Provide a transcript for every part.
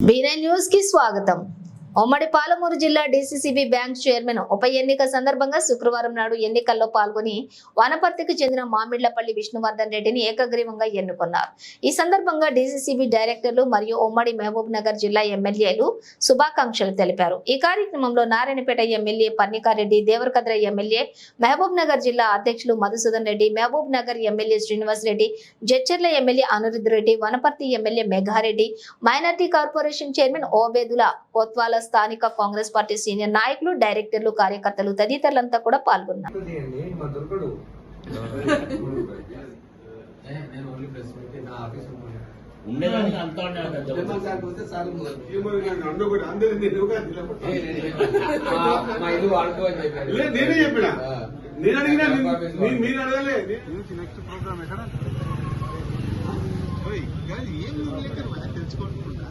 బీనై news కి స్వాగతం ఉమ్మడి పాలమూరు జిల్లా డీసీసీబీ బ్యాంక్ చైర్మన్ ఉప ఎన్నిక సందర్భంగా శుక్రవారం నాడు ఎన్నికల్లో పాల్గొని వనపర్తికి చెందిన మామిళ్ళపల్లి విష్ణువర్ధన్ రెడ్డిని ఏకగ్రీవంగా ఎన్నుకున్నారు. ఈ సందర్భంగా డీసీసీబీ డైరెక్టర్లు మరియు ఉమ్మడి మహబూబ్ నగర్ జిల్లా ఎమ్మెల్యేలు శుభాకాంక్షలు తెలిపారు. ఈ కార్యక్రమంలో నారాయణపేట ఎమ్మెల్యే పన్నికారెడ్డి దేవరకద్ర ఎమ్మెల్యే మహబూబ్ నగర్ జిల్లా అధ్యక్షులు Madhusudan Reddy Mahabub Nagar MLA Srinivas Reddy Jadcherla MLA Anirudh Reddy Wanaparthy MLA Meghareddy minority corporation chairman Obedulla Kotwal స్థానిక కాంగ్రెస్ పార్టీ సీనియర్ నాయకులు డైరెక్టర్లు కార్యకర్తలు తదితరులంతా కూడా పాల్గొన్నారు. నేను చెప్పిన. నేను అడిగినా. మీరు అడగలే. నెక్స్ట్ ప్రోగ్రామ్ ఎక్కడ? ఏం తెలుసుకోకుండా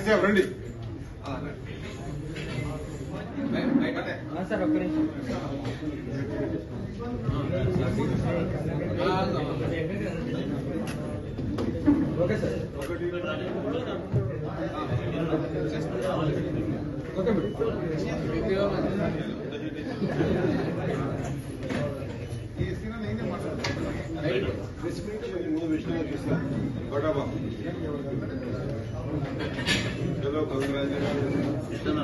ఏది రండి? ఓకే సార్ ఓకే ఈ సీన్ నేనే మాట్లాడుతున్నాను ప్రెస్ మీట్ ముందు విష్ణు గారు చేశారు గొడవ చలో కంగ్రాచులేషన్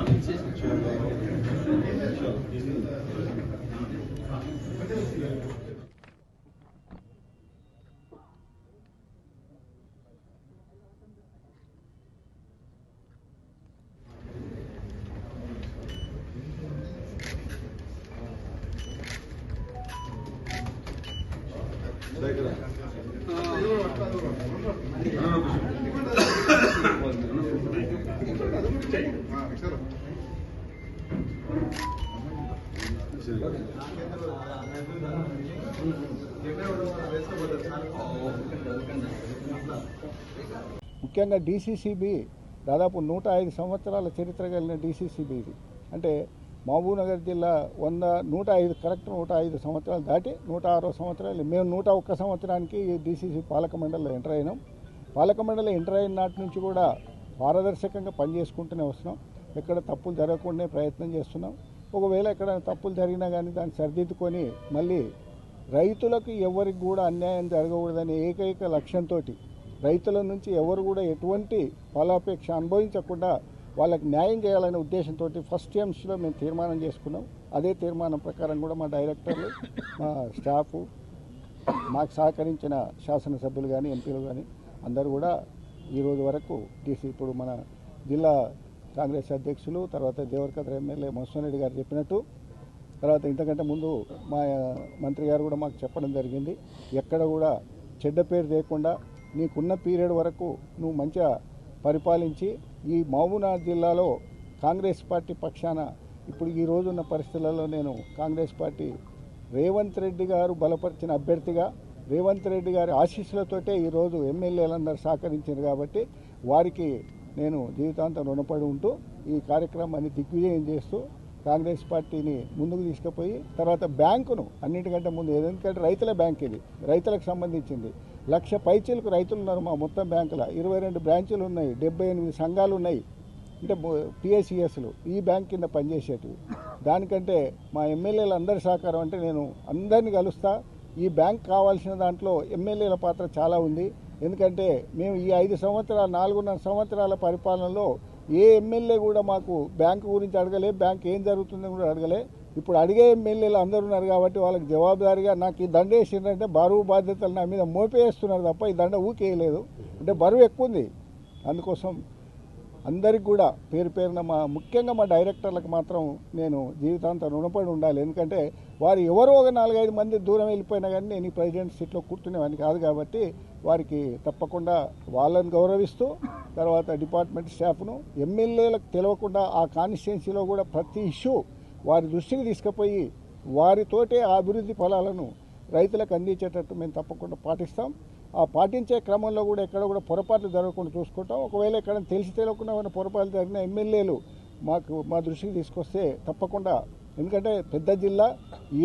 దగ్గర చలో ముఖ్యంగా డీసీసీబీ దాదాపు నూట ఐదు సంవత్సరాల చరిత్ర కలిగిన డీసీసీబీ ఇది. అంటే మహబూబ్నగర్ జిల్లా వంద నూట ఐదు కరెక్ట్ నూట ఐదు సంవత్సరాలు దాటి నూట ఆరో సంవత్సరాలు. మేము నూట ఒక్క సంవత్సరానికి డీసీసీ పాలక మండలిలో ఎంటర్ అయినాం. పాలక మండలి ఎంటర్ అయిన నాటి నుంచి కూడా పారదర్శకంగా పనిచేసుకుంటూనే వస్తున్నాం. ఎక్కడ తప్పులు జరగకుండా ప్రయత్నం చేస్తున్నాం. ఒకవేళ ఎక్కడ తప్పులు జరిగినా కానీ దాన్ని సరిదిద్దుకొని మళ్ళీ రైతులకు ఎవరికి కూడా అన్యాయం జరగకూడదనే ఏకైక లక్ష్యంతో రైతుల నుంచి ఎవరు కూడా ఎటువంటి ఫలాపేక్ష అనుభవించకుండా వాళ్ళకి న్యాయం చేయాలనే ఉద్దేశంతో ఫస్ట్ టైమ్స్లో మేము తీర్మానం చేసుకున్నాం. అదే తీర్మానం ప్రకారం కూడా మా డైరెక్టర్లు మా స్టాఫ్ మాకు సహకరించిన శాసనసభ్యులు కానీ ఎంపీలు కానీ అందరూ కూడా ఈరోజు వరకు డీసీ ఇప్పుడు మన జిల్లా కాంగ్రెస్ అధ్యక్షులు తర్వాత దేవరకద్ర ఎమ్మెల్యే మోహన్ రెడ్డి గారు చెప్పినట్టు తర్వాత ఇంతకంటే ముందు మా మంత్రి గారు కూడా మాకు చెప్పడం జరిగింది. ఎక్కడ కూడా చెడ్డ పేరు లేకుండా నీకున్న పీరియడ్ వరకు నువ్వు మంచిగా పరిపాలించి ఈ మహబూబ్నగర్ జిల్లాలో కాంగ్రెస్ పార్టీ పక్షాన ఇప్పుడు ఈ రోజున్న పరిస్థితులలో నేను కాంగ్రెస్ పార్టీ రేవంత్ రెడ్డి గారు బలపరిచిన అభ్యర్థిగా రేవంత్ రెడ్డి గారి ఆశీస్సులతోటే ఈరోజు ఎమ్మెల్యేలందరూ సహకరించారు కాబట్టి వారికి నేను జీవితాంతం రుణపడి ఉంటూ ఈ కార్యక్రమాన్ని దిగ్విజయం చేస్తూ కాంగ్రెస్ పార్టీని ముందుకు తీసుకుపోయి తర్వాత బ్యాంకును అన్నిటికంటే ముందు ఎందుకంటే రైతుల బ్యాంక్ ఇది రైతులకు సంబంధించింది. లక్ష పైచీలకు రైతులు ఉన్నారు మా మొత్తం బ్యాంకులో. ఇరవై రెండు బ్రాంచీలు ఉన్నాయి డెబ్బై ఎనిమిది సంఘాలు ఉన్నాయి. అంటే పిఎస్సిఎస్లు ఈ బ్యాంక్ కింద పనిచేసేటివి. దానికంటే మా ఎమ్మెల్యేలు అందరి సహకారం అంటే నేను అందరిని కలుస్తా. ఈ బ్యాంక్ కావాల్సిన దాంట్లో ఎమ్మెల్యేల పాత్ర చాలా ఉంది. ఎందుకంటే మేము ఈ ఐదు సంవత్సరాల నాలుగున్నర సంవత్సరాల పరిపాలనలో ఏ ఎమ్మెల్యే కూడా మాకు బ్యాంకు గురించి అడగలే బ్యాంక్ ఏం జరుగుతుందో కూడా అడగలే. ఇప్పుడు అడిగే ఎమ్మెల్యేలు అందరూ ఉన్నారు కాబట్టి వాళ్ళకి జవాబుదారిగా నాకు ఈ దండ వేసిందంటే బరువు బాధ్యతలు నా మీద మోపేస్తున్నారు తప్ప ఈ దండ ఊకేయలేదు. అంటే బరువు ఎక్కువ ఉంది. అందుకోసం అందరికి కూడా పేరు పేరున మా ముఖ్యంగా మా డైరెక్టర్లకు మాత్రం నేను జీవితాంతం రుణపడి ఉండాలి. ఎందుకంటే వారు ఎవరో ఒక నాలుగైదు మంది దూరం వెళ్ళిపోయినా కానీ నేను ఈ ప్రెసిడెంట్ సీట్లో కూర్చునేవాడిని కాదు కాబట్టి వారికి తప్పకుండా వాళ్ళని గౌరవిస్తూ తర్వాత డిపార్ట్మెంట్ స్టాఫ్ను ఎమ్మెల్యేలకు తెలియకుండా ఆ కాన్స్టిట్యున్సీలో కూడా ప్రతి ఇష్యూ వారి దృష్టికి తీసుకుపోయి వారితోటే ఆ అభివృద్ధి ఫలాలను రైతులకు అందించేటట్టు మేము తప్పకుండా పాటిస్తాం. ఆ పాటించే క్రమంలో కూడా ఎక్కడ కూడా పొరపాట్లు జరగకుండా చూసుకుంటాం. ఒకవేళ ఎక్కడ తెలిసి తెలియకుండా ఏమైనా పొరపాట్లు జరిగిన ఎమ్మెల్యేలు మాకు మా దృష్టికి తీసుకొస్తే తప్పకుండా. ఎందుకంటే పెద్ద జిల్లా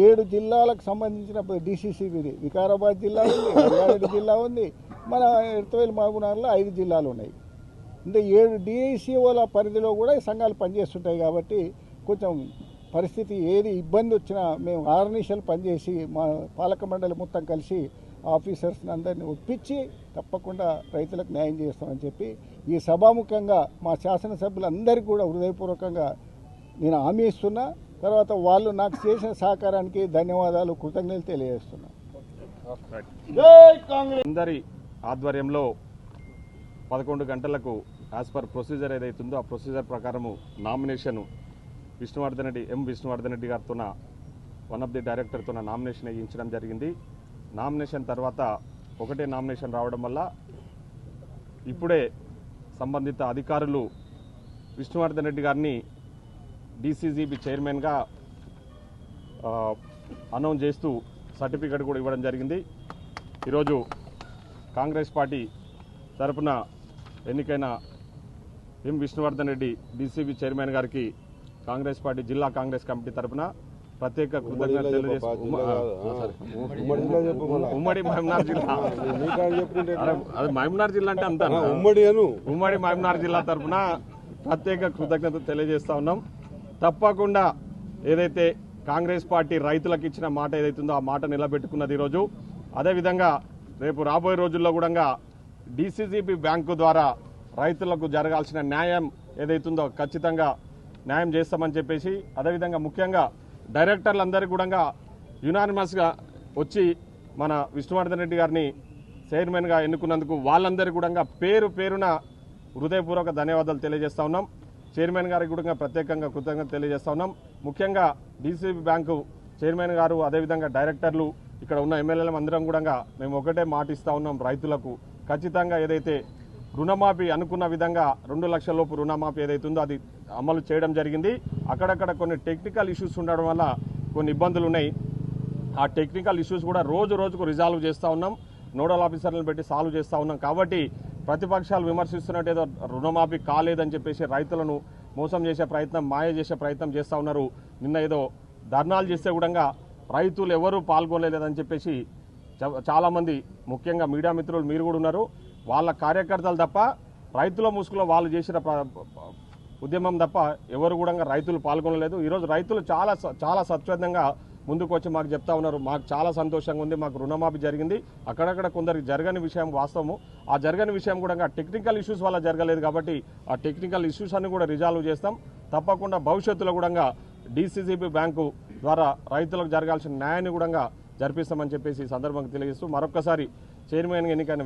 ఏడు జిల్లాలకు సంబంధించిన డీసీసీబీది వికారాబాద్ జిల్లా ఉంది రంగారెడ్డి జిల్లా ఉంది. మన ఎడతవేలు మహబూబ్నగర్లో ఐదు జిల్లాలు ఉన్నాయి. అంటే ఏడు డిఐసిఓల పరిధిలో కూడా ఈ సంఘాలు పనిచేస్తుంటాయి కాబట్టి కొంచెం పరిస్థితి ఏది ఇబ్బంది వచ్చినా మేము ఆర్నిషలు పనిచేసి మా పాలక మండలి మొత్తం కలిసి ఆఫీసర్స్ని అందరినీ ఒప్పించి తప్పకుండా రైతులకు న్యాయం చేస్తామని చెప్పి ఈ సభాముఖంగా మా శాసనసభ్యులందరికీ కూడా హృదయపూర్వకంగా నేను హామీ ఇస్తున్నా. తర్వాత వాళ్ళు నాకు చేసిన సహకారానికి ధన్యవాదాలు కృతజ్ఞతలు తెలియజేస్తున్నా. అందరి ఆధ్వర్యంలో పదకొండు గంటలకు యాజ్ పర్ ప్రొసీజర్ ఏదైతుందో ఆ ప్రొసీజర్ ప్రకారము నామినేషన్ విష్ణువర్ధన్ రెడ్డి ఎం విష్ణువర్ధన్ రెడ్డి గారితో వన్ ఆఫ్ ది డైరెక్టర్తో నామినేషన్ వేయించడం జరిగింది. నామినేషన్ తర్వాత ఒకటే నామినేషన్ రావడం వల్ల ఇప్పుడే సంబంధిత అధికారులు విష్ణువర్ధన్ రెడ్డి గారిని డీసీజీబీ చైర్మన్గా అనౌన్స్ చేస్తూ సర్టిఫికెట్ కూడా ఇవ్వడం జరిగింది. ఈరోజు కాంగ్రెస్ పార్టీ తరపున ఎన్నికైన M Vishnuvardhan Reddy DCB chairman గారికి కాంగ్రెస్ పార్టీ జిల్లా కాంగ్రెస్ కమిటీ తరపున ప్రత్యేక కృతజ్ఞతలు. ఉమ్మడి మహమ్నార్ జిల్లా. అరే, అది మహమ్నార్ జిల్లా అంటే అంతా. ఉమ్మడి ఉమ్మడి జిల్లా తరఫున ప్రత్యేక కృతజ్ఞత తెలియజేస్తా ఉన్నాం. తప్పకుండా ఏదైతే కాంగ్రెస్ పార్టీ రైతులకు ఇచ్చిన మాట ఏదైతుందో ఆ మాట నిలబెట్టుకున్నది ఈరోజు. అదేవిధంగా రేపు రాబోయే రోజుల్లో కూడా డీసీజీబీ బ్యాంకు ద్వారా రైతులకు జరగాల్సిన న్యాయం ఏదైతుందో ఖచ్చితంగా న్యాయం చేస్తామని చెప్పేసి అదేవిధంగా ముఖ్యంగా డైరెక్టర్లందరికీ కూడా యునానిమస్గా వచ్చి మన విష్ణువర్ధన్ రెడ్డి గారిని చైర్మన్గా ఎన్నుకున్నందుకు వాళ్ళందరికీ కూడా పేరు పేరున హృదయపూర్వక ధన్యవాదాలు తెలియజేస్తా ఉన్నాం. చైర్మన్ గారికి కూడా ప్రత్యేకంగా కృతజ్ఞత తెలియజేస్తా ఉన్నాం. ముఖ్యంగా డీసీబీ బ్యాంకు చైర్మన్ గారు అదేవిధంగా డైరెక్టర్లు ఇక్కడ ఉన్న ఎమ్మెల్యేలం అందరం కూడా మేము ఒకటే మాట ఇస్తూ ఉన్నాం రైతులకు. ఖచ్చితంగా ఏదైతే రుణమాఫీ అనుకున్న విధంగా రెండు లక్షల లోపు రుణమాఫీ ఏదైతుందో అది అమలు చేయడం జరిగింది. అక్కడక్కడ కొన్ని టెక్నికల్ ఇష్యూస్ ఉండడం వల్ల కొన్ని ఇబ్బందులు ఉన్నాయి. ఆ టెక్నికల్ ఇష్యూస్ కూడా రోజు రోజుకు రిజాల్వ్ చేస్తూ ఉన్నాం. నోడల్ ఆఫీసర్లను పెట్టి సాల్వ్ చేస్తూ ఉన్నాం. కాబట్టి ప్రతిపక్షాలు విమర్శిస్తున్నట్టు ఏదో రుణమాఫీ కాలేదని చెప్పేసి రైతులను మోసం చేసే ప్రయత్నం మాయ చేసే ప్రయత్నం చేస్తూ ఉన్నారు. నిన్న ఏదో ధర్నాలు చేస్తే కూడా రైతులు ఎవరూ పాల్గొనలేదని చెప్పేసి చ- చాలామంది ముఖ్యంగా మీడియా మిత్రులు మీరు కూడా ఉన్నారు. వాళ్ళ కార్యకర్తలు తప్ప రైతుల ముసుగులో వాళ్ళు చేసిన ఉద్యమం తప్ప ఎవరు కూడా రైతులు పాల్గొనలేదు. ఈరోజు రైతులు చాలా చాలా స్వచ్ఛందంగా ముందుకు వచ్చి మాకు చెప్తా ఉన్నారు. మాకు చాలా సంతోషంగా ఉంది. మాకు రుణమాఫీ జరిగింది. అక్కడక్కడ కొందరికి జరగని విషయం వాస్తవము. ఆ జరగని విషయం కూడా టెక్నికల్ ఇష్యూస్ వల్ల జరగలేదు కాబట్టి ఆ టెక్నికల్ ఇష్యూస్ అన్ని కూడా రిజాల్వ్ చేస్తాం. తప్పకుండా భవిష్యత్తులో కూడా డీసీసీబీ బ్యాంకు ద్వారా రైతులకు జరగాల్సిన న్యాయాన్ని కూడా జరిపిస్తామని చెప్పేసి ఈ సందర్భంగా తెలియజేస్తూ మరొకసారి చైర్మన్ ఎన్నికైన